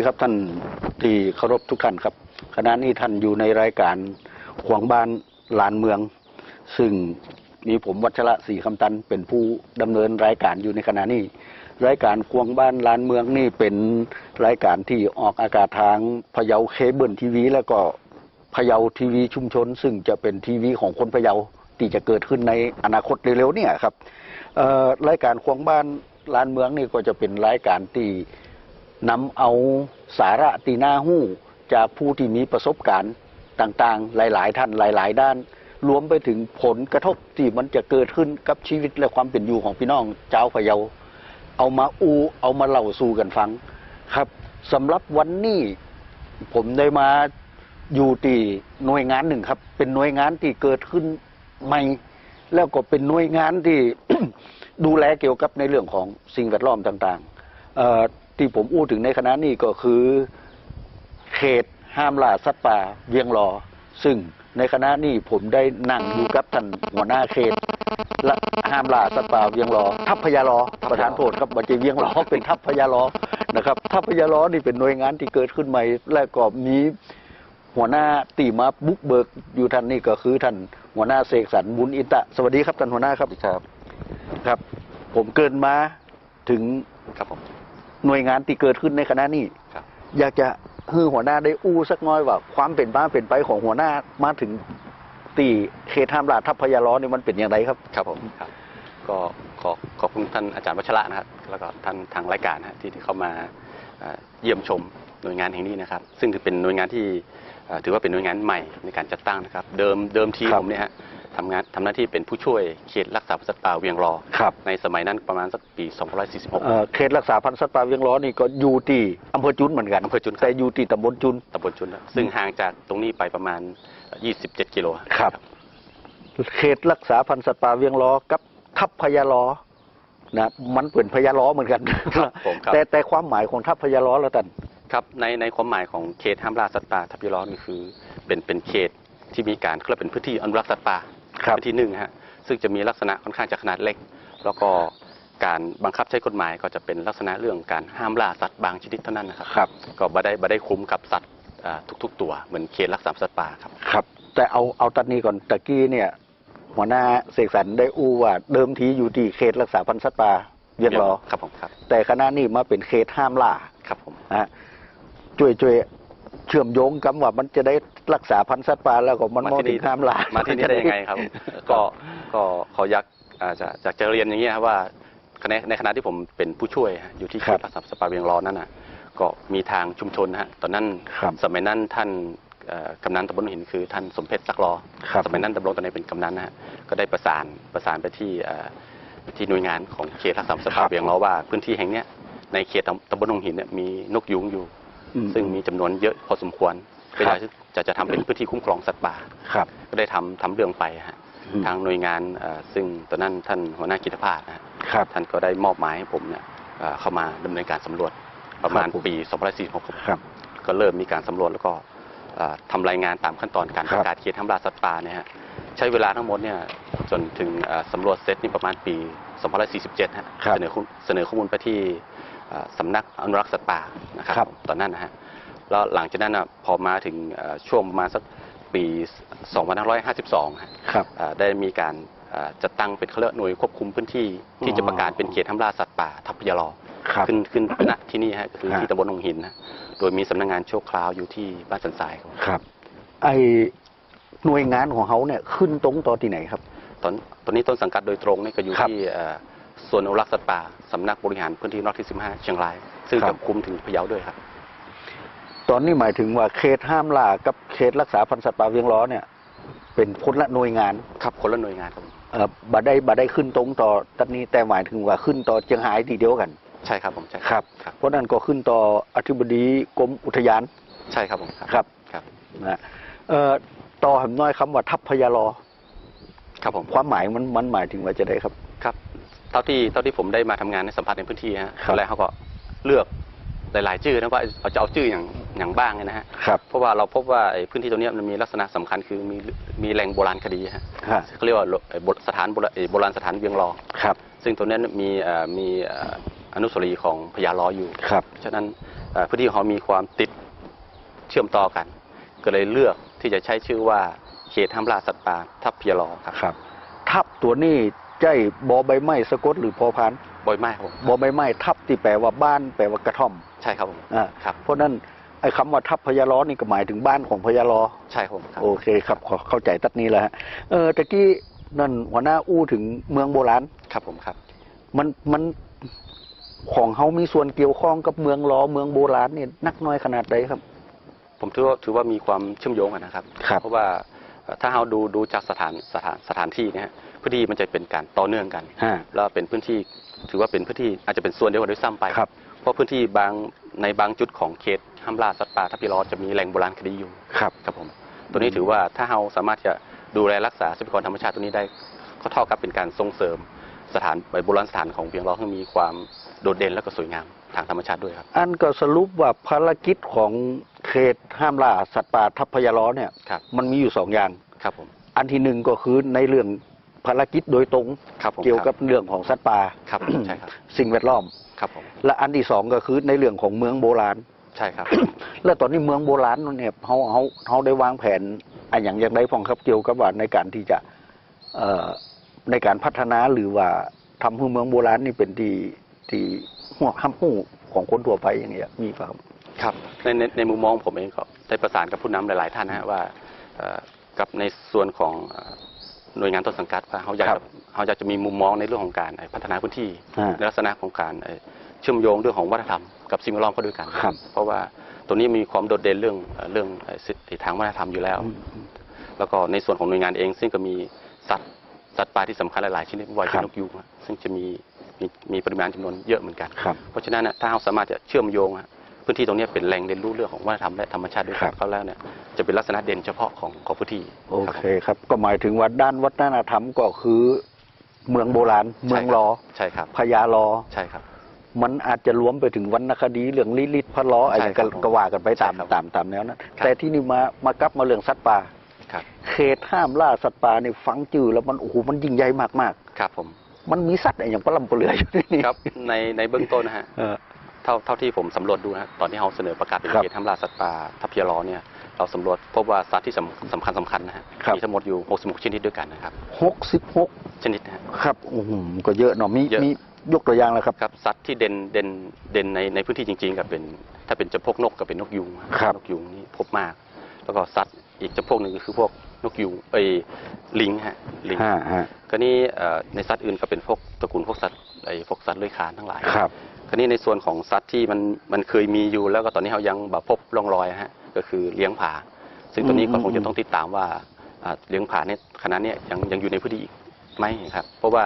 ีครับท่านที่เคารพทุกท่านครับขณะนี้ท่านอยู่ในรายการขวางบ้านลานเมือง ซึ่งมีผมวัชระศรีคำตัน เป็นผู้ดำเนินรายการอยู่ในขณะนี้ รายการควงบ้านลานเมืองนี่เป็นรายการที่ออกอากาศทางพะเยาเคเบิลทีวี แล้วก็พะเยาทีวีชุมชน ซึ่งจะเป็นทีวีของคนพะเยาที่จะเกิดขึ้นในอนาคตเร็วๆเนี่ยครับรายการควงบ้านลานเมืองนี่ก็จะเป็นรายการที่ นำเอาสาระตีหน้าหู้จากผู้ที่มีประสบการณ์ต่างๆ หลาย ๆ ท่านหลาย ๆ ด้าน รวมไปถึงผลกระทบที่มันจะเกิดขึ้นกับชีวิตและความเป็นอยู่ของพี่น้องเจ้าวพะเยา เอามาอูเอามาเล่าสู่กันฟัง ครับสำหรับวันนี้ผมได้มาอยู่ที่หน่วยงานหนึ่งครับ เป็นหน่วยงานที่เกิดขึ้นใหม่ แล้วก็เป็นหน่วยงานที่ดูแลเกี่ยวกับในเรื่องของสิ่งแวดล้อมต่างๆเอ่อ ที่ผมอู้ถึงในคณะนี้ก็คือเขตห้ามล่าสัตว์ป่าเวียงรอซึ่งในคณะนี้ผมได้นั่งอยู่กับท่านหัวหน้าเขตและห้ามล่าสัตว์ป่าเวียงรอทัพพญารอประธานโทษครับบัจเจเวียงรอเป็นทัพพญารอนะครับทัพพญารอนี่เป็นหน่วยงานที่เกิดขึ้นใหม่และก็มีหัวหน้าตีมาบุกเบิกอยู่ท่านนี่ก็คือท่านหัวหน้าเสกสรรบุญอินตะสวัสดีครับท่านหัวหน้าครับครับครับผมเกินมาถึงครับผม หน่วยงานที่เกิดขึ้นในคณะนี้ครับอยากจะให้หัวหน้าได้อู้สักน้อยว่าความเป็นบ้าเป็นไปของหัวหน้ามาถึงตีเขตห้ามลาทัพพญาล้อนี่มันเป็นอย่างไรครับ ครับผมครับ ก็ขอขอบคุณท่านอาจารย์วัชระนะครับ แล้วก็ท่านทางรายการนะฮะที่ที่เข้ามาเอ่อเยี่ยมชมหน่วยงานแห่งนี้นะครับ ซึ่งถือเป็นหน่วยงานที่เอ่อถือว่าเป็นหน่วยงานใหม่ในการจัดตั้งนะครับ เดิมเดิมทีครับผมเนี่ยฮะ ทำงานทำหน้าที่เป็นผู้ช่วยเขตรักษาพันธุ์สัตว์ป่าเวียงรอครับในสมัยนั้นประมาณสักปี2546เอ่อเขตรักษาพันธุ์สัตว์ป่าเวียงล้อนี่ก็อยู่ที่อำเภอจุนเหมือนกันอำเภอจุนครับ แต่อยู่ที่ตำบลจุนตำบลชุนนะซึ่งห่างจากตรงนี้ไปประมาณ 27 กิโลครับ เขตรักษาพันธุ์สัตว์ป่าเวียงล้อกับทัพพญาล้อนะมันเป็นพญาล้อเหมือนกัน ครับผมครับ แต่แต่ความหมายของทัพพญาล้อแล้วท่านครับในในความหมายของเขตห้ามล่าสัตว์ป่าทับยร้อนนี่คือเป็นเป็นเขตที่มีการเขาเรียกเป็นพื้นที่อนุรักษ์สัตว์ป่า ครับพื้นที่หนึ่งฮะซึ่งจะมีลักษณะค่อนข้างจะขนาดเล็ก แล้วก็การบังคับใช้กฎหมายก็จะเป็นลักษณะเรื่องการห้ามล่าสัตว์บางชนิดเท่านั้นนะครับครับก็บ่ได้บ่ได้คุ้มกับสัตว์อ่าทุก ๆ ตัวเหมือนเขตรักษาสัตว์ป่าครับครับ แต่เอาเอาตัดนี้ก่อนตะกี้เนี่ยหัวหน้าเสกสรรได้อู้ว่าเดิมทีอยู่ที่เขตรักษาพันธุ์สัตว์ป่าเวียงรอครับผมครับ แต่คณะนี้มาเป็นเขตห้ามล่าครับผมนะฮะช่วยช่วย เชื่อมโยงกันว่ามันจะได้รักษาพันธุ์สัตว์ป่าแล้วก็มันมองถึงห้ามล่ามามาที่นี่ได้ยังไงครับ ก็ก็ขอยักอ่าจะจะจะเรียนอย่างเงี้ยครับว่าในในขณะที่ผมเป็นผู้ช่วยฮะอยู่ที่เขตรักษาสปาเวียงรอนั่นน่ะก็มีทางชุมชนนะฮะตอนนั้นครับสมัยนั้นท่านเอ่อกำนันตำบลหินคือท่านสมเพชรสักรอครับสมัยนั้นดำรงตำแหน่งเป็นกำนันนะฮะก็ได้ประสานประสานไปที่เอ่อที่หน่วยงานของเขตรักษาสปาเวียงรอว่าพื้นที่แห่งเนี้ยในเขตตำบลหินเนี่ยมีนกยุงอยู่อืม ซึ่งมีจำนวนเยอะพอสมควรคก็รับอยากจะจะทำเป็นพื้นที่คุ้มครองสัตว์ป่าครับ ก็ได้ทำทำเรื่องไปฮะอืมทางหน่วยงานเอ่อซึ่งตอนนั้นท่านหัวหน้ากิจภาสนะฮะครับท่านก็ได้มอบหมายให้ผมเนี่ยเอ่อเข้ามาดำเนินการสำรวจประมาณครับผมปี2546ครับ ก็เริ่มมีการสำรวจแล้วก็เอ่อทำรายงานตามขั้นตอนการครัปบระกาศเขตห้ามล่าสัตว์ป่าเนี่ยฮะใช้เวลาทั้งหมดเนี่ยจนถึงเอ่อสำรวจเสร็จนี่ประมาณปี 2547 ฮะครับเสนอข้อเสนอข้อมูลไปที่เอ่อ สำนักอนุรักษ์สัตว์ป่านะครับครับตอนนั้นนะฮะแล้วหลังจากนั้นนะพอมาถึงเอ่อช่วงประมาณสักปี 2552ฮะครับเอ่อได้มีการเอ่อจัดตั้งเป็นเขาเรียกหน่วยควบคุมพื้นที่ที่จะประกาศเป็นเขตห้ามล่าสัตว์ป่าทับพยารอครับขึ้นขึ้นณที่นี่ฮะคือฮะที่ตำบลหนองหินนะโดยมีสำนักงานชั่วคราวอยู่ที่บ้านสันทรายครับครับไอหน่วยงานของเขาเนี่ยขึ้นตรงต่อที่ไหนครับ ตอนตอนนี้ต้นสังกัดโดยตรงนี่ก็อยู่ครับที่เอ่อ ส่วนอนุรักษ์สัตว์ป่าสำนักบริหารพื้นที่นอกที่ 15 เชียงราย ซึ่งครัจะบคุมถึงพะเยาด้วยครับ ตอนนี้หมายถึงว่าเขตห้ามล่ากับเขตรักษาพันธุ์สัตว์ป่าเวียงล้อเนี่ย เป็นคนละหน่วยงานครับคนละหน่วยงานครับเอ่อบัได้บัได้ขึ้นตรงต่อตันนี้แต่หมายถึงว่าขึ้นต่อเจียงไฮ้ทีเดียวกัน ใช่ครับผมใช่ครับ ครับ เพราะนั้นก็ขึ้นต่ออธิบดีกรมอุทยานใช่ครับผมครับ ครับนะเอ่อต่อหำน้อยคำว่าทัพพญารอครับผม ความหมายมันมันหมายถึงว่าจะได้ครับ ครับ เท่าที่เท่าที่ผมได้มาทำงานในสัมผัสในพื้นที่ฮะครับตอนแรกเขาก็เลือกหลาย ๆ ชื่อนะว่าเขาจะเอาชื่ออย่างอย่างบ้างเนี่ยนะฮะครับเพราะว่าเราพบว่าไอ้พื้นที่ตรงเนี้ยมันมีลักษณะสำคัญคือมีมีแหล่งโบราณคดีฮะฮะเขาเรียกว่าไอ้โบสถานโบราณไอ้โบราณสถานเวียงรอครับ ซึ่งตรงนั้นมีเอ่อมีเอ่ออนุสาวรีย์ของพญาลออยู่ครับฉะนั้นเอ่อพื้นที่ของเขามีความติดเชื่อมต่อกัน ก็เลยเลือกที่จะใช้ชื่อว่าเขตห้ามล่าสัตว์ป่าทับเพียรอครับครับ ทับตัวนี้ ใจบอใบไม้สะกดหรือพอพานบอยไม้ครับผมบอใบไม้ทับที่แปลว่าบ้านแปลว่ากระท่อมใช่ครับผมอ่าครับเพราะนั้นไอ้คำว่าทับพญาล้อนี่ก็หมายถึงบ้านของพญาล้อใช่ครับผมครับโอเคครับขอเข้าใจตัดนี้แล้วฮะเออตะกี้นั่นหัวหน้าอู้ถึงเมืองโบราณครับผมครับ มันมันของเขามีส่วนเกี่ยวข้องกับเมืองล้อเมืองโบราณนี่นักน้อยขนาดใดครับ ผมถือว่าถือว่ามีความเชื่อมโยงกันนะครับครับเพราะว่าเอ่อถ้าเราดูดูจากสถานสถานสถานที่เนะฮะ พื้นที่มันจะเป็นการต่อเนื่องกัน ฮะ แล้วเป็นพื้นที่ถือว่าเป็นพื้นที่อาจจะเป็นส่วนเดียวกันด้วยซ้ำไป ครับ เพราะพื้นที่บางในบางจุดของเขตห้ามล่าสัตว์ป่าทับพิรอจะมีแหล่งโบราณคดีอยู่ครับ ครับผมตัวนี้ถือว่าถ้าเราสามารถจะดูแลรักษาทรัพยากรธรรมชาติตัวนี้ได้ก็เท่ากับเป็นการส่งเสริมสถานโบราณสถานของเพียงรอให้มีความโดดเด่นและก็สวยงามทางธรรมชาติด้วยครับอันก็สรุปว่าภารกิจของเขตห้ามล่าสัตว์ป่าทับพญาล้อเนี่ย ครับมันมีอยู่สองอย่าง ครับผม อันที่หนึ่งก็คือในเรื่อง ภารกิจโดยตรงครับผมเกี่ยวกับเรื่องของสัตว์ป่าครับใช่ครับ สิ่งแวดล้อม ครับผมและอันที่สองก็คือในเรื่องของเมืองโบราณ ใช่ครับ แล้วตอนนี้เมืองโบราณนั่นเนี่ยเขาเขาเขาได้วางแผนอันอย่างอย่างไรพองครับเกี่ยวกับว่าในการที่จะเอ่อในการพัฒนาหรือว่าทำให้เมืองโบราณนี่เป็นที่ที่หัวห้ามหูของคนทั่วไปอย่างเงี้ยมีป่ะครับ ครับในในในมุมมองผมเองก็ได้ประสานกับผู้นำหลาย ๆ ท่านนะฮะว่าเอ่อกับในส่วนของเอ่อ หน่วยงานต้นสังกัดว่าเขาอยากครัจะบเขาอยากจะมีมุมมองในเรื่องของการเอ่อพัฒนาพื้นที่อ่าในลักษณะของการเอ่อเชื่อมโยงเรื่องของวัฒนธรรมกับสิ่งแวดล้อมเข้าด้วยกันครับเพราะว่าตัวนี้มีความโดดเด่นเรื่องเอ่อเรื่องเอ่อสิทธิทางวัฒนธรรมอยู่แล้ว แล้วก็ในส่วนของหน่วยงานเอง ซึ่งก็มีสัตว์สัตว์ป่าที่สำคัญหลายๆชนิดไม่ว่าจะครัเป็นบนกยูงอะซึ่งจะมีมีมีปริมาณจำนวนเยอะเหมือนกันครับเพราะฉะนั้นน่ะถ้าเราสามารถจะเชื่อมโยงอะ พื้นที่ตรงเนี้ยเป็นแหล่งเรียนรู้เรื่องของวัฒนธรรมและธรรมชาติด้วยครักับนเขาแล้วเนี่ยจะเป็นลักษณะเด่นเฉพาะของของพื้นที่โอรับเคครับ ก็หมายถึงว่าด้านวัฒนธรรมก็คือ เมืองโบราณ เมืองรอใช่ครับพญารอ ใช่ครับ มันอาจจะรวมไปถึงวรรณคดีเรื่องลิลิตพระล้ออะไรใช่ครัก็บผมก็ว่ากันไปตามใช่ครับตามตามแนวนั้นครับ แต่ที่นี่มามากลับมาเรื่องสัตว์ป่า ครับเขตห้ามล่าสัตว์ป่านี่ฟังจื่อแล้วมันโอ้โหมันยิ่งใหญ่มากครับผมๆมันมีสัตว์อะไรอย่างปลาลำปลาเหลืออยู่ในนี่ครับในในเบื้องต้นนะฮะ เออ เท่าเท่าที่ผมสำรวจดูนะฮะตอนที่เราเสนอประกาศเป็นครับเขตห้ามล่าสัตว์ป่าทับเพียรอเนี่ยเราสำรวจพบว่าสัตว์ที่สำสำคัญสำคัญนะฮะครับ มีทั้งหมดอยู่ 66 ชนิดด้วยกันนะครับ หกสิบหกชนิดนะฮะ ครับโอ้โหก็เยอะเนาะมีเยอะ มียกตัวอย่างแล้วครับ ครับสัตว์ที่เด่นเด่นเด่นในในพื้นที่จริงๆกับเป็นถ้าเป็นจำพวกนกก็เป็นนกยูงครับ นกยูงนี่พบมาก แล้วก็สัตว์อีกจำพวกหนึ่งก็คือพวกนกยูงเอ้ยลิงฮะลิงห้าฮะก็นี่เอ่อในสัตว์อื่นก็เป็นพวกตระกูลพวกสัตว์ไอ้พวกสัตว์เลื้อยคลานทั้งหลาย ครับ คราวนี้ในส่วนของสัตว์ที่มันมันเคยมีอยู่แล้วก็ตอนนี้เรายังแบบพบร่องรอยฮะก็คือเลี้ยงผา ซึ่งตัวนี้ก็อืมคงจะต้องติดตามว่าอ่าเลี้ยงผาเนี่ยขณะเนี้ยยังยังอยู่ในพื้นที่อีกไหมครับ เพราะว่า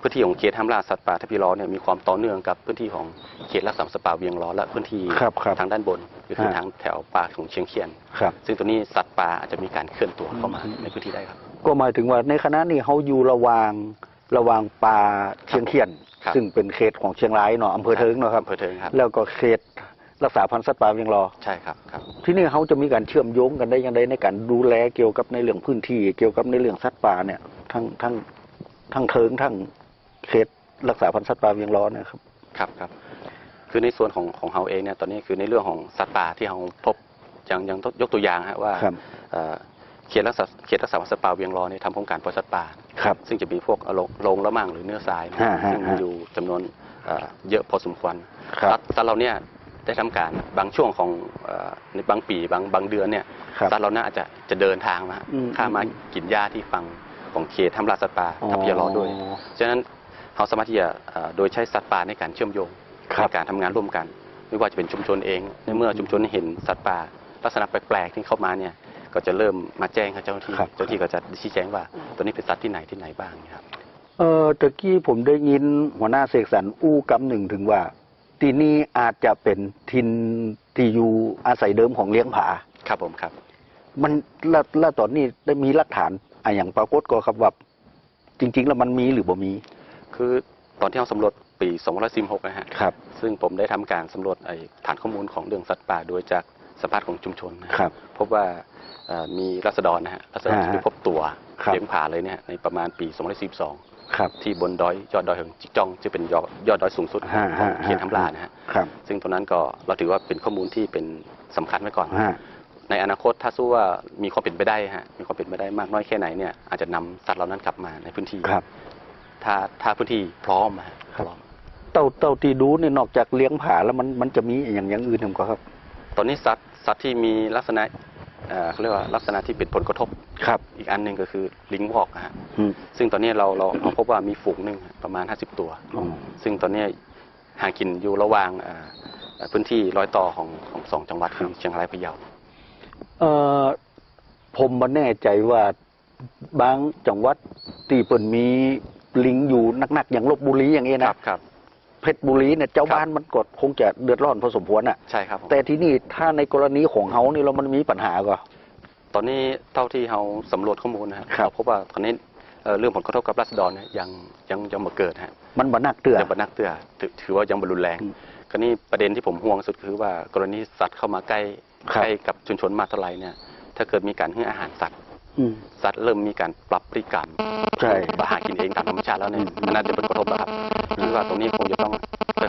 พื้นที่ของเขตห้ามล่าสัตว์ป่าทับพีรอเนี่ยมีความต่อเนื่องกับพื้นที่ของเขตรักษาสัตว์ป่าเวียงล้อและพื้นที่ครับครับทางด้านบนก็คือฮะ ทางแถวป่าของเชียงเคียน ครับ ซึ่งตัวนี้สัตว์ป่าอาจจะมีการเคลื่อนตัวเข้ามาอืมในพื้นที่ได้ครับ ก็หมายถึงว่าในคณะนี้เขาอยู่ระหว่างระหว่างป่าเชียงเคียน ครับซึ่งเป็นเขตของเชียงรายเนาะอำเภอเทิงเนาะครับอำเภอเทิงครับ แล้วก็เขตรักษาพันธุ์สัตว์ป่าเวียงรอ ใช่ครับครับ ที่นี่เขาจะมีการเชื่อมโยงกันได้ยังไงในการดูแลเกี่ยวกับในเรื่องพื้นที่ เกี่ยวกับในเรื่องสัตว์ป่าเนี่ยทั้งทั้งทั้งเทิงทั้งเขตรักษาพันธุ์สัตว์ป่าเวียงรอเนะครับครับครับคือในส่วนของของเราเองเนี่ยตอนนี้คือในเรื่องของสัตว์ป่าที่เราพบอย่างอย่างยกตัวอย่างฮะว่าครับ เอ่อ เขตรักษาเขตรักษาพันธุ์สัตว์ป่าเวียงรอเนี่ยทำโครงการปล่อยสัตว์ป่าครับซึ่งจะมีพวกโรงโรงละมั่งหรือเนื้อทรายนะฮะฮะซึ่งมีอยู่จำนวนเอ่อเยอะพอสมควรครับสัตว์สัตว์เราเนี่ยได้ทำการบางช่วงของเอ่อในบางปีบางบางเดือนเนี่ยครับ สัตว์เราน่าอาจจะจะเดินทางมาอืมข้ามมากินหญ้าที่ฝั่งของเขตทำลายสัตว์ป่าทับเพียรอด้วยอ๋อฉะนั้นเราสามารถที่จะเอ่อโดยใช้สัตว์ป่าในการเชื่อมโยงครับในการทำงานร่วมกัน ไม่ว่าจะเป็นชุมชนเองในเมื่อชุมชนเห็นสัตว์ป่าลักษณะแปลกๆที่เข้ามาเนี่ย ก็จะเริ่มมาแจ้งกับเจ้าหน้าที่ ครับ เจ้าหน้าที่ก็จะชี้แจงว่าตัวนี้เป็นสัตว์ที่ไหนที่ไหนบ้างครับ เออตะกี้ผมได้ยินหัวหน้าเสกสรรอู้กำหนึ่งถึงว่า ที่นี่อาจจะเป็นทินที่อยู่อาศัยเดิมของเลี้ยงผา ครับผมครับ มันแล้วแล้วตอนนี้ได้มีหลักฐานอะอย่างปรากฏก็ครับว่าจริง ๆ แล้วมันมีหรือบ่มีคือตอนที่เราสำรวจปี 2516นะฮะ ครับ ซึ่งผมได้ทำการสำรวจไอ้ฐานข้อมูลของเรื่องสัตว์ป่า โดยจาก สัมภาษณ์ของชุมชนนะฮะครับ พบว่าเอ่อมีรัษฎรนะฮะรัษฎรอ่าฮะที่พบตัวครับเลี้ยงผาเลยเนี่ยในประมาณปี 2542ครับที่บนดอยยอดดอยเหิงจิกจองจะเป็นยอดยอดดอยสูงสุดฮะของฮะเขตทำลานะฮะครับซึ่งตรงนั้นก็เราถือว่าเป็นข้อมูลที่เป็นสำคัญไว้ก่อนฮะในอนาคตถ้าสู้ว่ามีความเป็นไปได้ฮะมีความเป็นไปได้มากน้อยแค่ไหนเนี่ยอาจจะนำสัตว์เหล่านั้นกลับมาในพื้นที่ครับ ถ้าถ้าพื้นที่พร้อมอะฮะครับพร้อมเต่าเต่าตีดูเนี่ยนอกจากเลี้ยงผาแล้วมันมันจะมีอย่างอย่างอื่นผมก็ครับ ตอนนี้สัตว์ สัตว์ที่มีลักษณะเอ่อเขาเรียกว่าลักษณะที่เป็นผลกระทบครับ อีกอันหนึ่งก็คือลิงวอกอะฮะอืมซึ่งตอนนี้เราเราเราพบว่ามีฝูงหนึ่งฮะประมาณ 50 ตัวอ๋อซึ่งตอนนี้หากินอยู่ระหว่างเอ่อเอ่อพื้นที่รอยต่อของของสองจังหวัดคือเชียงรายพะเยาเอ่อผมมาแน่ใจว่าบางจังหวัดตีเปิ่นมีลิงอยู่หนักๆอย่างลบบุรีอย่างเงี้ยครันะบครับ เพชรบุรีเนี่ยเจ้าครับบ้านมันกดคงจะเดือดร้อนพอสมควรอะใช่ครับผมแต่ที่นี่ถ้าในกรณีของเขานี่เรามันมีปัญหาก็ตอนนี้เท่าที่เราสำรวจข้อมูลนะครับครับเราพบว่าตอนนี้เอ่อเรื่องผลกระทบกับรัษฎรเนี่ยยังยังยังมาเกิดฮะมันบ่นักเตือ ยังบรรนักเตือถือถือว่ายังบรรุนแรงอืมก็นี่ประเด็นที่ผมห่วงสุดคือว่ากรณีสัตว์เข้ามาใกล้ครับ ใกล้กับชุมชนมากเท่าไหร่เนี่ยถ้าเกิดมีการให้อาหารสัตว์อืม สัตว์เริ่มมีการปรับพฤติกรรมใช่มาหากินเองตามธรรมชาติแล้วเนี่ยอืมมันน่าจะเป็นกระทบแล้วครับคิดว่าตรงนี้คงจะต้อง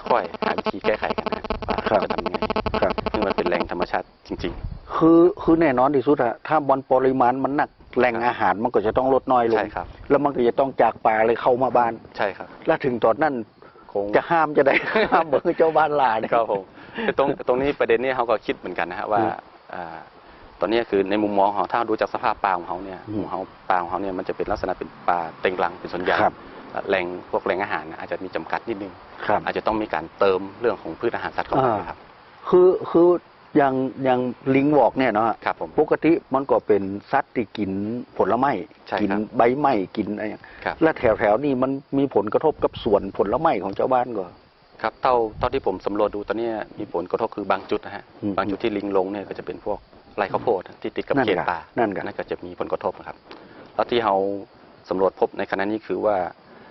ค่อยๆหาวิธีแก้ไขกันนะว่าครับจะทำยังไงครับซึ่งมันเป็นแหล่งธรรมชาติจริงคือคือแน่นอนที่สุดอะถ้าบอลปริมาณมันหนักแหล่งอาหารมันก็จะต้องลดน้อยลงใช่ครับแล้วมันก็จะต้องจากป่าเลยเข้ามาบ้านๆใช่ครับ แล้วถึงตอนนั้นคงจะห้ามจะได้ห้ามเบอร์เจ้าบ้านลาเนี่ยครับผมคือตรงตรงนี้ประเด็นนี้เขาก็คิดเหมือนกันนะฮะว่าอืมอ่า ตอนนี้คือในมุมมองของเขาถ้าดูจากสภาพป่าของเขาเนี่ยอืมของเขาป่าของเขาเนี่ยมันจะเป็นลักษณะเป็นป่าเต็งรังเป็นส่วนใหญ่ครับแหล่งพวกแหล่งอาหารนะอาจจะมีจำกัดนิดนึงครับอาจจะต้องมีการเติมเรื่องของพืชอาหารสัตว์เข้าไปอ่าครับคือคืออย่างอย่างลิงวอกเนี่ยเนาะครับผมปกติมันก็เป็นสัตว์ที่กินผลไม้ใช่กิครับใบไม้กินอะไรอย่างครับและแถวแถวๆนี้มันมีผลกระทบกับสวนผลไม้ของเจ้าบ้านก็ครับเท่าเท่าที่ผมสำรวจดูตอนนี้มีผลกระทบคือบางจุดนะฮะอืมบางจุดที่ลิงลงเนี่ยก็จะเป็นพวก ไรข้าวโพดที่ติดกับนั่นเขตไงป่านั่นไงนั่นก็จะมีผลกระทบนะครับ แล้วที่เราสำรวจพบในขณะนี้คือว่า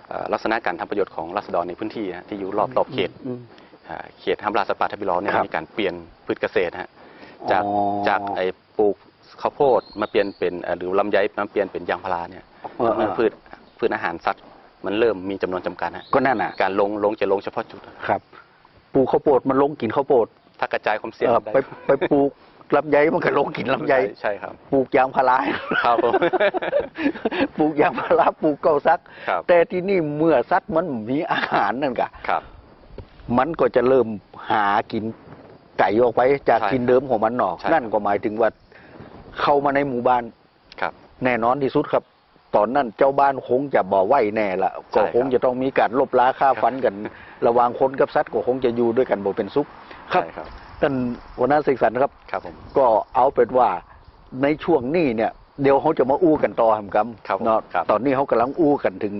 เอ่อลักษณะการทำประโยชน์ของรัษฎรในพื้นที่ฮะที่อยู่รอบรอบเขตอืมอ่าเขตห้ามล่าสัตว์ป่าทับบิลอเนี่ยครับมีการเปลี่ยนพืชเกษตรฮะจากอ๋อจากไอ้ปลูกข้าวโพดมาเปลี่ยนเป็นเอ่อหรือลำไยมาเปลี่ยนเป็นยางพาราเนี่ยเออทำให้พืชพืชอาหารสัตว์มันเริ่มมีจำนวนจำกัดฮะก็นั่นน่ะการลงลงจะลงเฉพาะจุดครับปลูกข้าวโพดมันลงกินข้าวโพดถ้ากระจายความเสี่ยงเออได้ไปไปปลูก ลำไยมันก็ลงกินลำไยใช่ใช่ครับปลูกยางพาราครับผมปลูกยางพาราปลูกเกาซักครับแต่ที่นี่เมื่อสัตว์มันมีอาหารนั่นกะครับมันก็จะเริ่มหากินไก่ออกไปจากใช่กินเดิมของมันหนอกใช่นั่นก็หมายถึงว่าเข้ามาในหมู่บ้านครับ แน่นอนที่สุดครับ ตอนนั้นเจ้าบ้านคงจะบ่ไหวแน่ละใช่ก็ครับคงจะต้องมีการลบล้าค่าฟันกัน ระหว่างคนกับสัตว์ก็คงจะอยู่ด้วยกันบ่เป็นสุขครับใช่ครับ ท่านหัวหน้าเสกสรรครับ ครับผมก็เอาเป็นว่าในช่วงนี้เนี่ย เดี๋ยวเขาจะมาอู้กันต่อหำกครับผมเนาะครับตอนนี้เขากำลังอู้กันถึง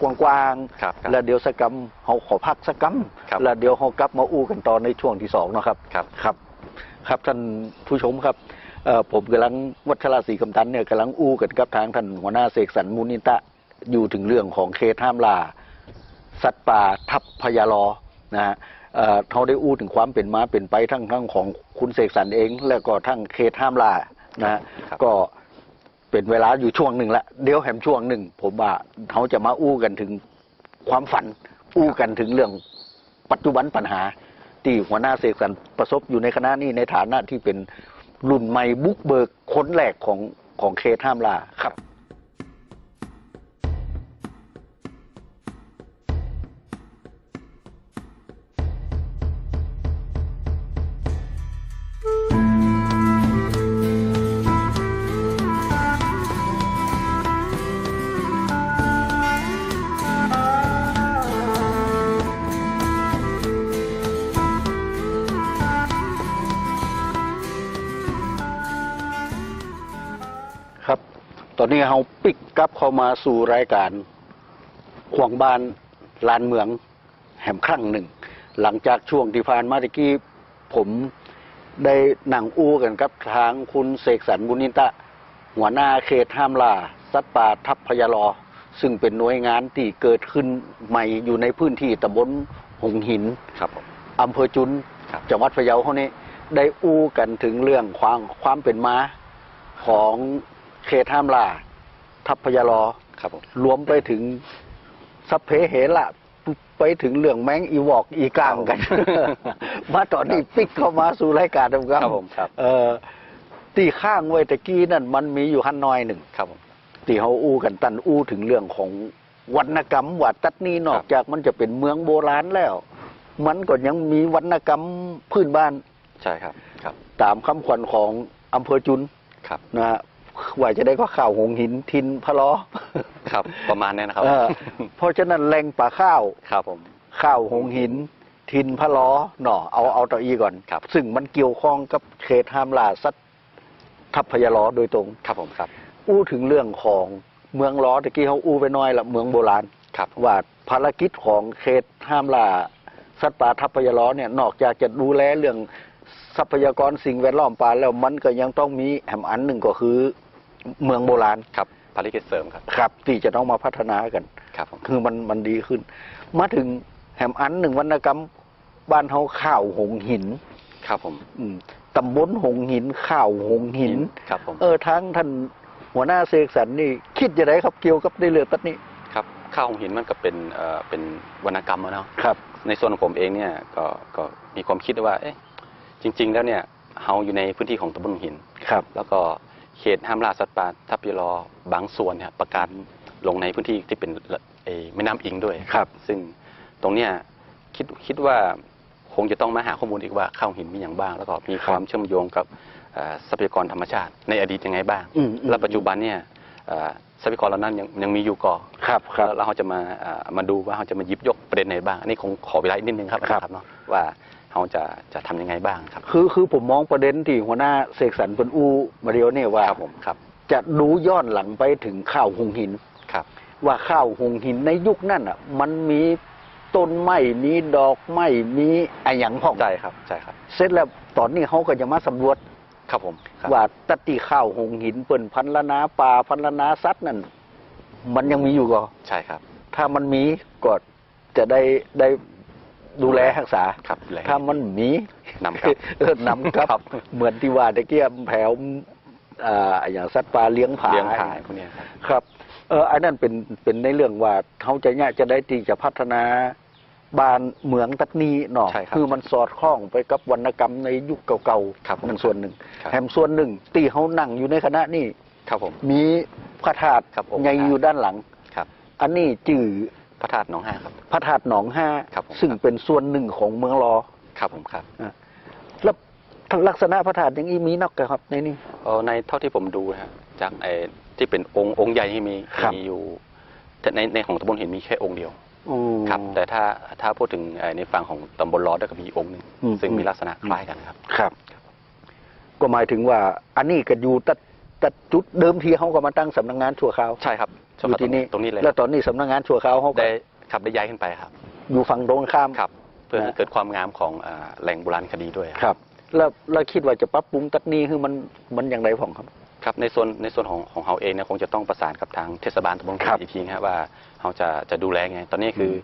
กว้างครับครับๆแล้วเดี๋ยวสักกรรมเขาขอพักสักกรรมครับแล้วเดี๋ยวเขากลับมาอู้กันต่อในช่วงที่สองเนาะครับครับ ครับ ครับท่านผู้ชมครับเอ่อผมกำลังวัชราศรีกำตันเนี่ยกำลังอู้กันกับทางท่านหัวหน้าเสกสรรมูลนิตะอยู่ถึงเรื่องของเขตห้ามล่าสัตว์ป่าทับพญาลอนะฮะ เอ่อเขาได้อู้ถึงความเป็นมาเป็นไปทั้งทั้งของคุณเสกสรรเอง แล้วก็ทั้งเขตห้ามล่านะฮะครับก็เป็นเวลาอยู่ช่วงหนึ่งละเดี๋ยวแหมช่วงหนึ่ง ผมว่าเขาจะมาอู้กันถึงความฝัน อู้กันถึงเรื่องปัจจุบันปัญหา ที่หัวหน้าเสกสรรประสบอยู่ในคณะนี้ในฐานะที่เป็นรุ่นใหม่บุกเบิกคนแรกของของเขตห้ามล่าครับครับ อนนี้เราปิกกลับเข้ามาสู่รายการขวางบ้านลานเมืองแห่มครั้งหนึ่ง หลังจากช่วงที่ผ่านมาตะกี้ผมได้หนังอู้กันกับทางคุณเสกสรรบุญนิตะ หัวหน้าเขตห้ามล่าสัตว์ป่าทับพยาลอ ซึ่งเป็นหน่วยงานที่เกิดขึ้นใหม่อยู่ในพื้นที่ตำบลหงหินครับผมอำเภอจุนครับจังหวัดพะเยาเขานี้ได้อู้กันถึงเรื่องความความเป็นมาของ เขตห้ามล่า ทัพพยาลอครับผมรวมไปถึงสัพเพเหระไปถึงเรื่องแมงอีวอกอีกลางกัน มาตอนนี้ปิกเข้ามาสู่รายการครับครับผมครับเอ่อตีข้างไว้ตะกี้นั่นมันมีอยู่หันน้อยหนึ่งครับผมที่เขาอู้กันตันอู้ถึงเรื่องของวรรณกรรมว่าตัดนี้นอกจากมันจะเป็นเมืองโบราณแล้ว มันก็ยังมีวรรณกรรมพื้นบ้าน ใช่ครับ ครับ ตามคำขวัญของอำเภอจุนครับนะฮะ ว่าจะได้ก็ข่าวหงหินทินพะล้อครับ ประมาณนี้นะครับเออเพราะฉะนั้นแรงป่าข้าว ครับผม ข้าวหงหิน ทินพะล้อหน่อเอาเอาต่ออีก่อนครับ ซึ่งมันเกี่ยวข้องกับเขตห้ามล่าสัตว์ทัพพยาล้อโดยตรง ครับผมครับ อู้ถึงเรื่องของเมืองล้อตะกี้เขาอู้ไปน้อยละเมืองโบราณครับว่าภารกิจของเขตห้ามล่าสัตว์ป่าทัพพยาล้อเนี่ยนอกจากจะดูแลเรื่องทรัพยากรสิ่งแวดล้อมป่าแล้วมันก็ยังต้องมีแหมอันหนึ่งก็คือ เมืองโบราณครับภารกิจเสริมครับครับ ที่จะต้องมาพัฒนากันครับผมคือมันมันดีขึ้น มาถึงแหมอันหนึ่งวรรณกรรมบ้านเฮาข้าวหงหิน ครับผมอืมตำบลหงหินข้าวหงหิน ครับผมเออทั้งท่านหัวหน้าเสกสรรนี่ คิดจะไรครับเกี่ยวกับในเรื่องตัดนี้ครับข้าวหงหินมันก็เป็นเอ่อเป็นวรรณกรรมอะเนาะครับ ในส่วนของผมเองเนี่ยก็ก็มีความคิดว่า เอ๊ะจริง ๆ แล้วเนี่ยเฮาอยู่ในพื้นที่ของตำบลหงหินครับ แล้วก็ เขตห้ามล่าสัตว์ป่าทับยลอบางส่วนเนี่ยประกาศลงในพื้นที่ที่เป็นเอ่อแม่น้ำอิงด้วยครับ ซึ่งตรงเนี้ยคิดคิดว่าคงจะต้องมาหาข้อมูลอีกว่าข้าวหินมีอย่างบ้าง แล้วก็มีความเชื่อมโยงกับเอ่อทรัพยากรธรรมชาติ ในอดีตยังไงบ้างอืมอืมและปัจจุบันเนี่ยเอ่อทรัพยากรเหล่านั้นยังยังมีอยู่ก่อครับครับแล้วเราจะมาเอ่อมาดูว่าเราจะมาหยิบยกประเด็นไหนบ้าง อันนี้คงขอเวลาอีกนิดนึงครับครับนะครับเนาะว่า เราจะจะทำยังไงบ้างครับ คือคือผมมองประเด็นที่หัวหน้าเสกสรรเป็นอูมาเรียวเนี่ยว่าครับผมครับ จะดูย้อนหลังไปถึงข้าวหงหินครับ ว่าข้าวหงหินในยุคนั้นอะ มันมีต้นไม้มีดอกไม้มีอะไรอย่างพ่องใช่ครับใช่ครับ เสร็จแล้วตอนนี้เขาก็จะมาสำรวจครับผมครับว่าตติข้าวหงหินเปิ่นพันละนาป่าพันละนาสัตว์นั่นมันยังมีอยู่ก็ใช่ครับ ถ้ามันมีก็จะได้ได้ ดูแลรักษาครับเลยถ้ามันมีนำกลับเออนำกลับครับ เหมือนที่ว่าตะเกียบแผวอ่าอย่างสัตว์ป่าเลี้ยงผาเลี้ยงผายพวกเนี้ยครับครับเอออันนั้นเป็นเป็นในเรื่องว่าเขาจะเนี่ยจะได้ที่จะพัฒนาบ้านเมืองตัดนี้เนาะใช่ครับคือมันสอดคล้องไปกับวรรณกรรมในยุคเก่าครับผมนั่นส่วนหนึ่งครับแถมส่วนหนึ่งที่เขานั่งอยู่ในคณะนี่ครับผมมีพระธาตุครับองค์ใหญ่อยู่ด้านหลังครับ อันนี้จื่อพระธาตุหนองห้าครับ พระธาตุหนองห้าครับผม ซึ่งเป็นส่วนหนึ่งของเมืองรอครับผมครับอะแล้วลักษณะพระธาตุอย่างนี้มีนอกกันครับในนี้เอ่อในเท่าที่ผมดูนะฮะจากไอ้ที่เป็นองค์องค์ใหญ่ที่มีครับมีอยู่แต่ในในของตำบลหินมีแค่องค์เดียวอืมครับ แต่ถ้าถ้าพูดถึงเอ่อในฝั่งของตำบลล้อก็มีอีกองค์หนึ่งอืมซึ่งอืมมีลักษณะคล้ายกันครับครับ ก็หมายถึงว่า อันนี้ก็อยู่ตัดตัดจุดเดิมทีเขาก็มาตั้งสำนักงานชั่วคราวใช่ครับอยู่ที่นี่ตรงนี้เลยแล้วตอนนี้สำนักงานชั่วคราวเขาก็ได้ขับได้ย้ายขึ้นไปครับ อยู่ฝั่งตรงข้ามครับเพื่อให้นะเกิดความงามของอ่าแหล่งโบราณคดีด้วยครับ แล้วแล้วคิดว่าจะปรับปรุงตัดนี้คือมันมันอย่างไรของครับ ครับในส่วนในส่วนของของเราเองเนี่ยคงจะต้องประสานกับทางเทศบาลตำบลครับอีกทีนะครับว่าเราจะจะดูแลไง ตอนนี้คืออ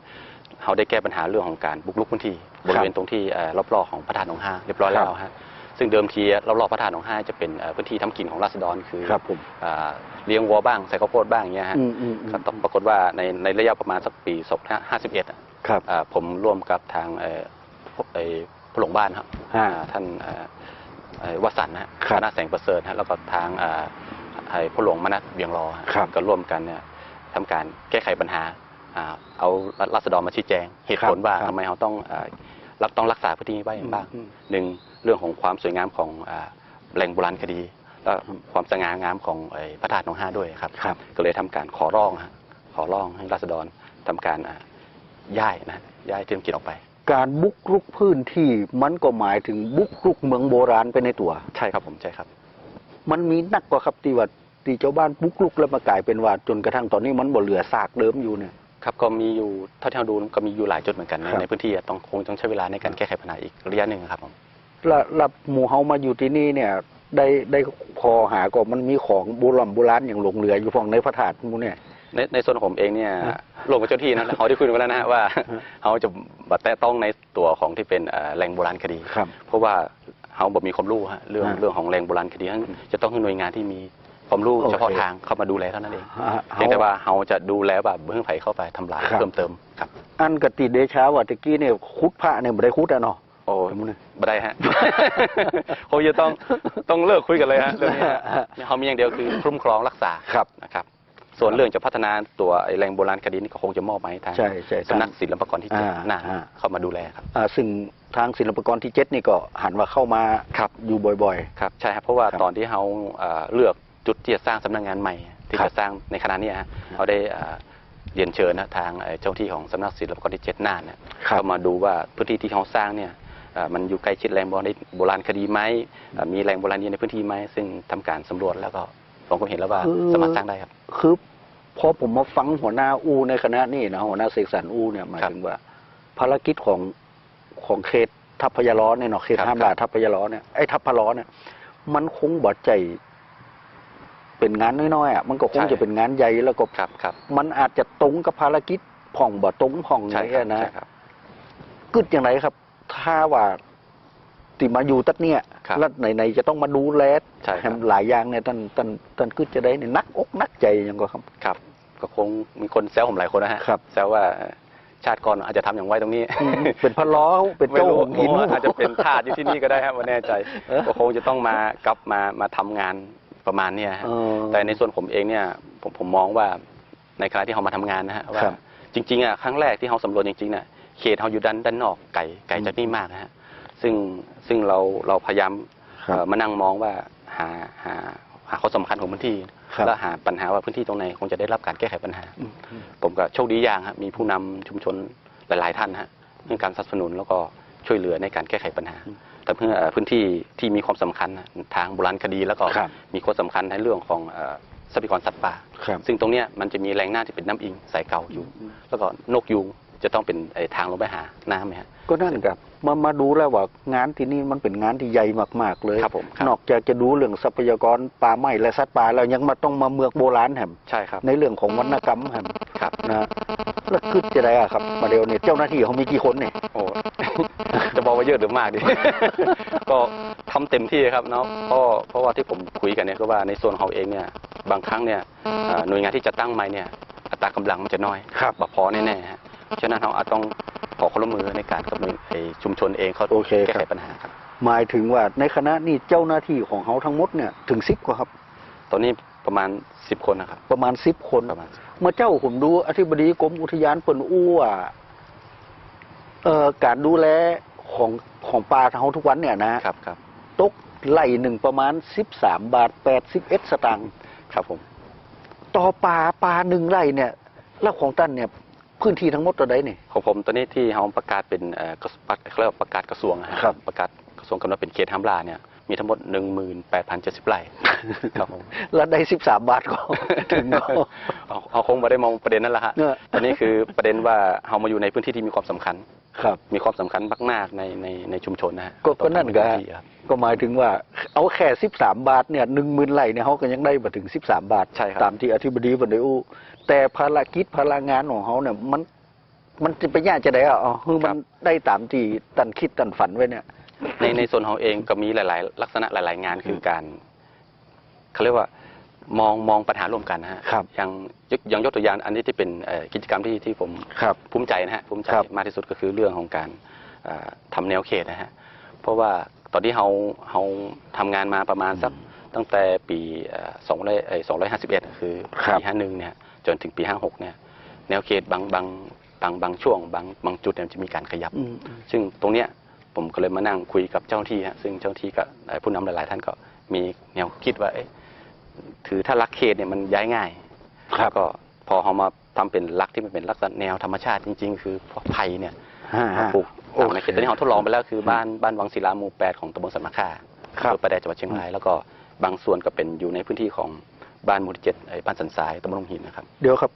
เราได้แก้ปัญหาเรื่องของการบุกรุกพื้นที่บริเวณตรงที่เอ่อรอบๆของพระธาตุหนองห้าเรียบร้อยแล้วฮะซึ่งเดิมทีรอบๆพระธาตุหนองห้าจะเป็นเอ่อพื้นที่ทำกินของราษฎรคือครับผมอ่าเลี้ยงวัวบ้างใส่ข้าวโพดบ้างอย่างเงี้ยฮะอืมอืมอืม ก็ต้องปรากฏว่าในในระยะประมาณสักปีศห้าสิบเอ็ด ครับผมร่วมกับทางเอ่อพไอ้ผู้หลวงบ้านครับอ่าอ่าท่านเอ่อเอ่อวสันต์นะฮะครับคณะแสงประเสริฐฮะแล้วก็ทางอ่าไอ้ผู้หลวงมนัสเบียงรอฮะครับก็ร่วมกันเนี่ยทำการแก้ไขปัญหาอ่าเอารัษฎรมาชี้แจงเหตุผลว่าครับทำไมเราต้องอ่ารักต้องรักษาพื้นที่ไว้อย่างบ้างอืมหนึ่งเรื่องของความสวยงามของอ่าแหล่งโบราณคดีและความสง่างามของไอ้พระธาตุหนองห้าด้วยครับครับก็เลยทำการขอร้องฮะขอร้องให้รัษฎรทำการอ่า ย้ายนะย้ายเทียมกิจออกไป การบุกรุกพื้นที่มันก็หมายถึงบุกรุกเมืองโบราณไปในตัว ใช่ครับผมใช่ครับ มันมีนักกว่าครับที่ว่าที่เจ้าบ้านบุกรุกแล้วมากลายเป็นว่าจนกระทั่งตอนนี้มันบ่เหลือซากเดิมอยู่เนี่ย ครับก็มีอยู่เท่าที่เราดูก็มีอยู่หลายจุดเหมือนกันในครับ ในพื้นที่อะต้องคงต้องใช้เวลาในการแก้ไขปัญหาอีกระยะหนึ่งครับผม แล้วแล้วหมู่เฮามาอยู่ที่นี่เนี่ย ได้ได้พอหาก็มันมีของโบราณโบราณอย่างหลงเหลืออยู่ฝั่งในพระธาตุหมูเนี่ย ในในส่วนของผมเองเนี่ยฮะรวมกับเจ้าที่นะเขาได้คุยกันแล้วนะฮะว่าฮะเขาจะบัดแตะต้องในตัวของที่เป็นเอ่อแหล่งโบราณคดี ครับ เพราะว่าเขาบอกมีความรู้ฮะเรื่องฮะเรื่องของแหล่งโบราณคดีทั้งจะต้องให้หน่วยงานที่มีความรู้โอเคเฉพาะทางเข้ามาดูแลเท่านั้นเองอ่าเพียงแต่ว่าเราจะดูแลแบบเพื่อไผเข้าไปทำลายครับ เพิ่มเติมครับ อันกติเดชาว่าตะกี้เนี่ยคุดพระเนี่ยไม่ได้คุดอะเนาะ โอ้สมมุตินะบ่ได้ฮะคงจะต้องต้องเลิกคุยกันเลยฮะเรื่องนี้ฮะฮะเขามีอย่างเดียวคือคุ้มครองรักษาครับ นะครับ ส่วนเรื่องจะพัฒนาตัวไอ้แหล่งโบราณคดีนี่ก็คงจะมอบหมายทางใช่ใช่สำนักศิลปากรที่เจ็ดอ่าหน้าอ่า เข้ามาดูแลครับ อ่าซึ่งทางศิลปากรที่เจ็ดนี่ก็หันมาเข้ามาครับ อยู่บ่อย ครับใช่ครับเพราะว่าครับตอนที่เขาเอ่อเลือกจุดที่จะสร้างสำนักงานใหม่ ที่ครับจะสร้างในคณะเนี้ฮะเขาได้เอ่อเรียนเชิญนะทางเอ่อเจ้าที่ของสำนักศิลปากรที่เจ็ดน่านเนี่ยครับ เข้ามาดูว่าพื้นที่ที่เขาสร้างเนี่ยเอ่อมันอยู่ใกล้ชิดแหล่งโบราณโบราณคดีไหมเอ่อมีแหล่งโบราณดีในพื้นที่ไหมซึ่งทำการสำรวจแล้วก็ ผมก็เห็นแล้วว่าคือสามารถสร้างได้ครับๆคือพอผมมาฟังหัวหน้าอูในคณะนี่นะหัวหน้าเสกสรรอูเนี่ยหมายครับถึงว่า ภารกิจของของเขตทัพพยาล้อเนี่ยเนาะเขตครับห้ามลาทัพพยาล้อเนี่ยไอ้ทัพพะล้อเนี่ย มันคงบ่ใจ เป็นงานน้อยๆอะมันก็คงใช่จะเป็นงานใหญ่แล้วก็ครับครับ มันอาจจะตรงกับภารกิจผ่องบ่ตรงผ่องใช่ไหนครับอะนะใช่ครับกึดอย่างไรครับ ถ้าว่าติมาอยู่ตัดเนี่ยครับ แล้วไหนๆจะต้องมาดูแลใช่ครับหลายอย่างเนี่ยท่านท่านท่านกึดจะได้เนี่ยนักอกนักใจอย่างก็ครับครับ ก็คงมีคนแซวผมหลายคนนะฮะครับแซวว่าเอ่อชาติก่อนอาจจะทำอย่างไว้ตรงนี้อืมเป็นพะล้อเป็นไม่เจ้ารู้ของหินว่าอาจจะเป็นทาสอยู่ที่นี่ก็ได้ครับไม่แน่ใจเออก็คงจะต้องมากลับมามาทำงานประมาณเนี้ยฮะเออแต่ในส่วนผมเองเนี่ยผมผมมองว่าในขณะที่เขามาทำงานนะฮะว่าครับจริงๆอะครั้งแรกที่เขาสำรวจจริงๆเนี่ยเขตเขาอยู่ด้านด้านนอกไก่ไก่อืมจากนี่มากนะฮะ ซึ่งซึ่งเราเราพยายามครับเอ่อมานั่งมองว่าหาหาหาข้อสำคัญของพื้นที่ครับแล้วหาปัญหาว่าพื้นที่ตรงไหนคงจะได้รับการแก้ไขปัญหาอืมผมก็โชคดีอย่างครับมีผู้นำชุมชนหลาย ๆ ท่านนะฮะเรื่องการสนับสนุนแล้วก็ช่วยเหลือในการแก้ไขปัญหา แต่เพื่อเอ่อพื้นที่ที่มีความสำคัญนะทางโบราณคดีแล้วก็ครับมีความสำคัญในเรื่องของเอ่อทรัพยากรสัตว์ป่าครับซึ่งตรงเนี้ยมันจะมีแหล่งน้ำที่เป็นน้ำอิงสายเก่าอยู่ แล้วก็นกยูง จะต้องเป็นไอ้ทางลงไปหาน้ำไหมฮะก็นั่นครับมามาดูแล้วว่างานที่นี่มันเป็นงานที่ใหญ่มากๆเลยครับผมครับนอกจากจะดูเรื่องทรัพยากรป่าไม้และสัตว์ป่าแล้วยังมาต้องมาเมืองโบราณแหมใช่ครับในเรื่องของวรรณกรรมแหมครับนะแล้วคือจะได้อะครับ มาเดี๋ยวเนี่ยเจ้าหน้าที่เขามีกี่คนเนี่ยโอ้จะบอกว่าเยอะหรือมากดีก็ทำเต็มที่ครับเนาะเพราะเพราะว่าที่ผมคุยกันเนี่ยก็ว่าในส่วนของเขาเองเนี่ยบางครั้งเนี่ยเอ่อหน่วยงานที่จะตั้งใหม่เนี่ยอัตรากำลังมันจะน้อยครับบ่พอแน่ๆฮะ ฉะนั้นเราอาจต้องขอความร่วมมือในการกับหน่วยไอ้ชุมชนเองเขาโอเคแก้คไขรับปัญหาครับ หมายถึงว่าในคณะนี่เจ้าหน้าที่ของเขาทั้งหมดเนี่ยถึงสิบกว่าครับ ตอนนี้ประมาณสิบคนนะครับ ประมาณสิบคนประมาณเมื่อเจ้าผมดูอธิบดีกรมอุทยานเปิ่นอู้ว่าเอ่อการดูแลของของป่าเขาทุกวันเนี่ยนะครับครับตกไล่หนึ่งประมาณสิบสามบาทแปดสิบเอ็ดสตางค์ครับผม ต่อป่าป่าหนึ่งไร่เนี่ยแล้วของท่านเนี่ย พื้นที่ทั้งหมดตัวใดเนี่ยของผมตอนนี้ที่เขาประกาศเป็นเอ่อกระประเขาเรียกว่าประกาศกระทรวงนะฮะครับ ประกาศกระทรวงกำหนดเป็นเขตห้ามล่าเนี่ยมีทั้งหมดหนึ่งหมื่นแปดพันเจ็ดสิบไร่ ครับผมแล้วได้สิบสามบาทก็ ถึงก็ เอาเอาคงไม่ได้มองประเด็นนั่นแหละฮะเนี่ยตอนนี้คือประเด็นว่าเรามาอยู่ในพื้นที่ที่มีความสำคัญ ครับ มีความสำคัญมากๆในในในชุมชนนะฮะก็ก็นั่นก็ต่อทางพื้ที่ครับ ก็หมายถึงว่าเอาแค่สิบสามบาทเนี่ยหนึ่งหมื่นไร่เนี่ยเขาก็ยังได้มาถึงสิบสามบาทใช่ครับ ตามที่อธิบดีบันไดอู้ แต่ภารกิจพลังงานของเขาเนี่ยมันมันจะไปยากจะได้อะอ๋อคือมันได้ตามที่ตันคิดตันฝันไว้เนี่ย ในในส่วนของเองก็มีหลาย ๆ ลักษณะหลาย ๆ งานคือการเขาเรียกว่ามองมองปัญหาร่วมกันนะฮะครับอย่างยกอย่างยกตัวอย่างอันนี้ที่เป็นเอ่อกิจกรรมที่ที่ผมครับภูมิใจนะฮะภูมิใจครับมากที่สุดก็คือเรื่องของการเอ่อทำแนวเขตนะฮะเพราะว่าตอนที่เราเราทำงานมาประมาณสักตั้งแต่ปีสองร้อยสองร้อยห้าสิบเอ็ดคือครับปีห้าหนึ่งเนี่ย จนถึงปีห้าหกเนี่ย แนวเขตบางบางบางบางช่วงบางบางจุดเนี่ยจะมีการขยับอืมซึ่งตรงเนี้ยผมก็เลยมานั่งคุยกับเจ้าหน้าที่ฮะซึ่งเจ้าหน้าที่ก็เอ่อผู้นำหลาย ๆ ท่านก็มีแนวคิดว่าเอ๊ะถือถ้ารักเขตเนี่ยมันย้ายง่ายครับแล้วก็พอเขามาทำเป็นรักที่มันเป็นลักษณะแนวธรรมชาติจริง ๆ คือพวกไผ่เนี่ยฮ่ามาฮ่าปลูกโอตามในเคเขตตอนนี้เขาทดลองไปแล้วคือบ้านบ้านวังศิลาหมู่แปดของตำบลสันมะค่าครับอำเภอประแดจังหวัดเชียงรายแล้วก็บางส่วนก็เป็นอยู่ในพื้นที่ของ บ้านหมู่ที่เจ็ดไอ้บ้านสันทรายตำบลลงหินนะครับ เดี๋ยวครับ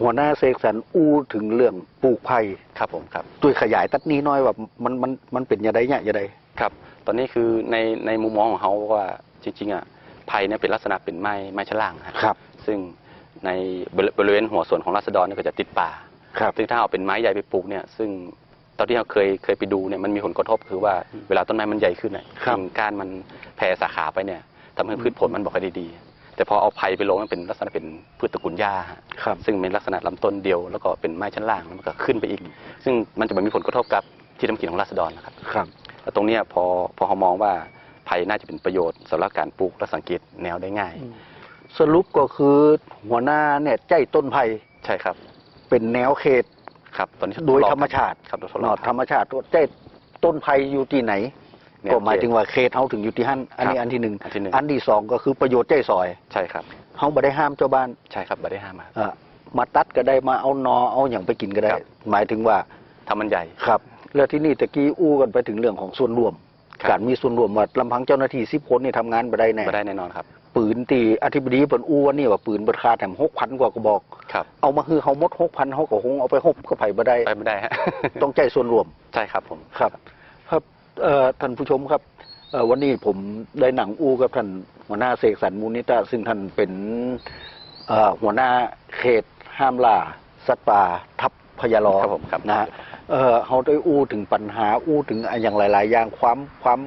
หัวหน้าเสกสรรอู้ถึงเรื่องปลูกไผ่ครับผมครับตัวขยายตัดนี้น้อยว่ามันมันมันเป็นยังไงเนี่ยยังไงครับ ตอนนี้คือในในมุมมองของเขาว่าจริงๆอะไผ่เนี่ยเป็นลักษณะเป็นไม้ไม้ชะล่างฮะครับ ซึ่งในบริบริเวณหัวส่วนของรัษฎรเนี่ยก็จะติดป่าครับซึ่งถ้าเอาเป็นไม้ใหญ่ไปปลูกเนี่ยซึ่งตอนที่เราเคยเคยไปดูเนี่ยมันมีผลกระทบคือว่าเวลาต้นไม้มันใหญ่ขึ้นเนี่ยครับกิ่งก้านมันแผ่สาขาไปเนี่ยทำให้พืชผลมันบอกให้ดี แต่พอเอาไผ่ไปลงมันเป็นลักษณะเป็นพืชตระกูลหญ้าฮะครับซึ่งเป็นลักษณะลำต้นเดียวแล้วก็เป็นไม้ชั้นล่างแล้วมันก็ขึ้นไปอีก ซึ่งมันจะไม่มีผลกระทบกับที่ทำกินของราษฎรนะครับครับแล้วตรงเนี้ยพอพอเขามองว่าไผ่น่าจะเป็นประโยชน์สำหรับการปลูกและสังเกตแนวได้ง่าย สรุปก็คือหัวหน้าเนี่ยใจต้นไผ่ใช่ครับ เป็นแนวเขตครับ ตอนนี้โดยทลองธรรมชาติครับโดยทดลนอองดธรรมชาติตัวใจต้นไผ่อยู่ที่ไหนแนว ก็หมายเขตถึงว่าเขตเขาถึงอยู่ที่หันอันนี้ครับอันที่หนึ่งอันที่หนึ่งอันที่สองก็คือประโยชน์ใจซอยใช่ครับเขาไม่ได้ห้ามเจ้าบ้านใช่ครับบัได้ห้ามมาเอ่อมาตัดก็ได้มาเอานอเอาอย่างไปกินก็ได้ครับหมายถึงว่าทำมันใหญ่ครับ แล้วที่นี่ตะกี้อู้กันไปถึงเรื่องของส่วนรวมครับการมีส่วนรวมว่าลำพังเจ้าหน้าที่สิบคนนี่ทำงานไปได้แน่บัได้แน่นอนครับปืนตีอธิบดีเปินอู้ว่านี่ว่าปืนเบิดคาแถมหกพันกว่ากระบอกครับเอามาคือเขาหมดหกพันเขาก็คงเอาไปหบก็ไผ่บ่ได้ไปไม่ได้ฮะต้องใจส่วนรวมใช่ครับผมครับครับเอ่อ ท่านผู้ชมครับเอ่อวันนี้ผมได้หนังอู้กับท่านหัวหน้าเสกสรรมูลนิตาซึ่งท่านเป็นเอ่อหัวหน้าเขตห้ามล่าสัตว์ป่าทับพญาลอครับผมครับนะฮะเอ่อเขาได้อู้ถึงปัญหาอู้ถึงอย่างหลาย ๆ อย่างความความ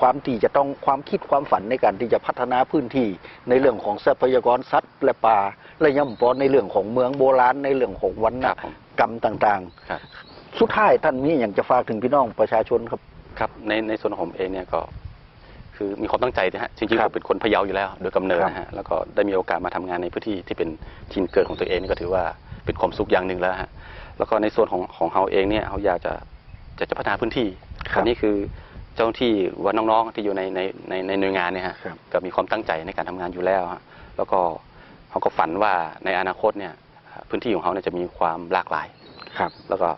ความที่จะต้องความคิดความฝันในการที่จะพัฒนาพื้นที่ในเรื่องของทรัพยากรสัตว์และป่าและย่ำปอนในเรื่องของเมืองโบราณในเรื่องของวรรณครับผมกรรมต่างครับๆ สุดท้ายท่านมีอย่างจะฝากถึงพี่น้องประชาชนครับ ครับ ในในส่วนของผมเองเนี่ยก็คือมีความตั้งใจนะฮะจริงๆครัผบมเป็นคนพะเยาอยู่แล้ว โดยกำเนิดนะฮะแล้วก็ได้มีโอกาสมาทำงานในพื้นที่ที่เป็นถิ่นเกิดของตัวเองนี่ก็ถือว่าเป็นความสุขอย่างหนึ่งแล้วฮะแล้วก็ในส่วนของของเราเองเนี่ยเราอยากจะจะจะพัฒนาพื้นที่ครับอันนี้คือเจ้าหน้าที่หรือว่าน้องๆที่อยู่ในในในในหน่วยงานเนี่ยฮะครับก็มีความตั้งใจในการทำงานอยู่แล้วฮะแล้วก็เขาก็ฝันว่าในอนาคตเนี่ยพื้นที่ของเขาเนี่ยจะมีความหลากหลายครับ แล้วก็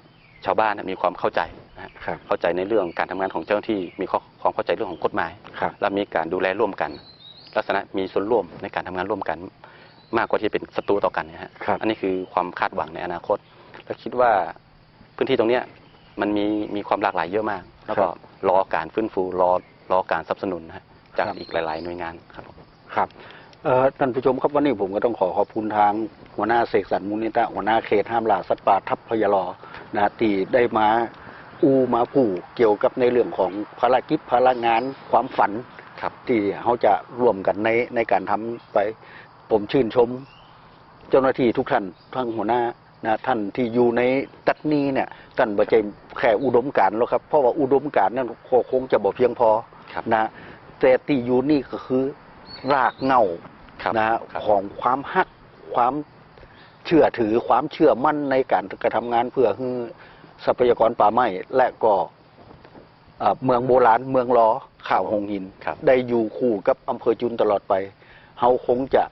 ชาวบ้านเนี่ยมีความเข้าใจนะฮะครับเข้าใจในเรื่องการทำงานของเจ้าหน้าที่มีข้อความเข้าใจเรื่องของกฎหมายครับและมีการดูแลร่วมกัน ลักษณะมีส่วนร่วมในการทำงานร่วมกัน มากกว่าที่เป็นศัตรูต่อกันเนยฮะครับอันนี้คือความคาดหวังในอนาคต และคิดว่าพื้นที่ตรงเนี้ยมันมีมีความหลากหลายเยอะมาก แล้วก็รอการฟื้นฟูรอรอการสนับสนุนนะฮะจากครับอีกหลาย ๆ หน่วยงานครับผมครับเอ่อท่านผู้ชมครับวันนี้ผมก็ต้องขอขอบคุณทางหัวหน้าเสกสรรมูลนิธิหัวหน้าเขตห้ามล่าสัตว์ป่าทับพยาลอ นะฮะที่ได้มาอูมาผู้เกี่ยวกับในเรื่องของภารกิจภาระงานความฝันครับที่เขาจะร่วมกันในในการทำไปผมชื่นชม เจ้าหน้าที่ทุกท่านทั้งหัวหน้านะท่านที่อยู่ในตักนี้เนี่ยท่านบาใจแค่อุดมการณ์แล้วครับเพราะว่าอุดมการณ์นั้นคงจะบ่เพียงพอครับนะแต่ที่อยู่นี่ก็คือรากเหง้าครับนะครับของความฮักความ เชื่อถือความเชื่อมั่นในการกระทำงานเพื่อให้ทรัพยากรป่าไม้และก็เอ่อเมืองโบราณเมืองล้อข่าวหงหินครับได้อยู่คู่กับอำเภอจุนตลอดไปเฮาคงจะ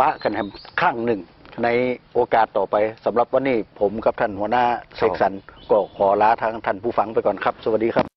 ปะกันแฮมครั้งหนึ่ง ในโอกาสต่อไปสำหรับวันนี้ผมกับท่านหัวหน้าเสกสรรก็ขอลาทางท่านผู้ฟังไปก่อนครับ สวัสดีครับ